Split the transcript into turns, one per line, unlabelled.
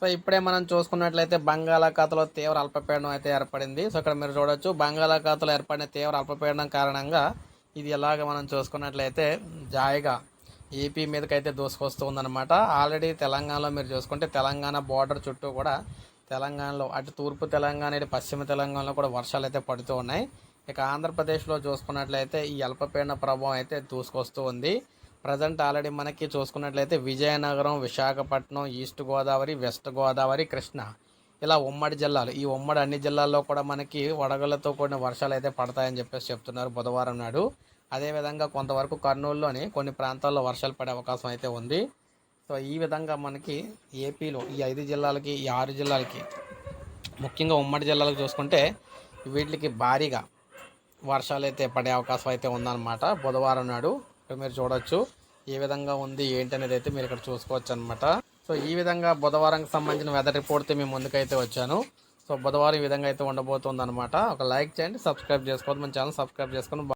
So ఇప్పుడే మనం చూసుకున్నట్లయితే బంగాళాఖాతంలో తీవ్ర అల్పపీడనం అయితే ఏర్పడింది. సో ఇక్కడ మీరు చూడొచ్చు బంగాళాఖాతంలో ఏర్పడిన తీవ్ర అల్పపీడనం కారణంగా ఇది ఎలాగ మనం చూసుకున్నట్లయితే జాయిగా ఏపీ మీదకైతే దూసుకొస్తూ ఉందన్నమాట ఆల్రెడీ తెలంగాణలో మీరు చూసుకుంటే తెలంగాణ బార్డర్ చుట్టూ కూడా తెలంగాణలో అటు తూర్పు తెలంగాణ ఇటు పశ్చిమ తెలంగాణలో కూడా వర్షాలు అయితే పడుతూ ఉన్నాయి. ఇక ఆంధ్రప్రదేశ్లో చూసుకున్నట్లయితే ఈ అల్పపీడన ప్రభావం అయితే దూసుకొస్తూ ఉంది. ప్రజెంట్ ఆల్రెడీ మనకి చూసుకున్నట్లయితే విజయనగరం విశాఖపట్నం ఈస్ట్ గోదావరి వెస్ట్ గోదావరి కృష్ణ. ఇలా ఉమ్మడి జిల్లాలు. ఈ ఉమ్మడి అన్ని జిల్లాల్లో కూడా మనకి వడగళ్ళతో కూడిన వర్షాలు అయితే పడతాయని చెప్పేసి చెప్తున్నారు బుధవారం నాడు. అదేవిధంగా కొంతవరకు కర్నూలులోని కొన్ని ప్రాంతాల్లో వర్షాలు పడే అవకాశం అయితే ఉంది. సో ఈ విధంగా మనకి ఏపీలో ఈ ఐదు జిల్లాలకి ఈ ఆరు జిల్లాలకి ముఖ్యంగా ఉమ్మడి జిల్లాలకు చూసుకుంటే వీటికి భారీగా వర్షాలు అయితే పడే అవకాశం అయితే ఉందన్నమాట బుధవారం నాడు. ఇక్కడ మీరు చూడొచ్చు. ఏ విధంగా ఉంది ఏంటి అనేది అయితే మీరు ఇక్కడ చూసుకోవచ్చు అనమాట సో ఈ విధంగా బుధవారంకి సంబంధించిన వెదర్ రిపోర్ట్ మేము ముందుకైతే వచ్చాను. సో బుధవారం ఈ విధంగా అయితే ఉండబోతుంది అనమాట ఒక లైక్ చేయండి సబ్స్క్రైబ్ చేసుకోవద్దు. మన ఛానల్ సబ్స్క్రైబ్ చేసుకొని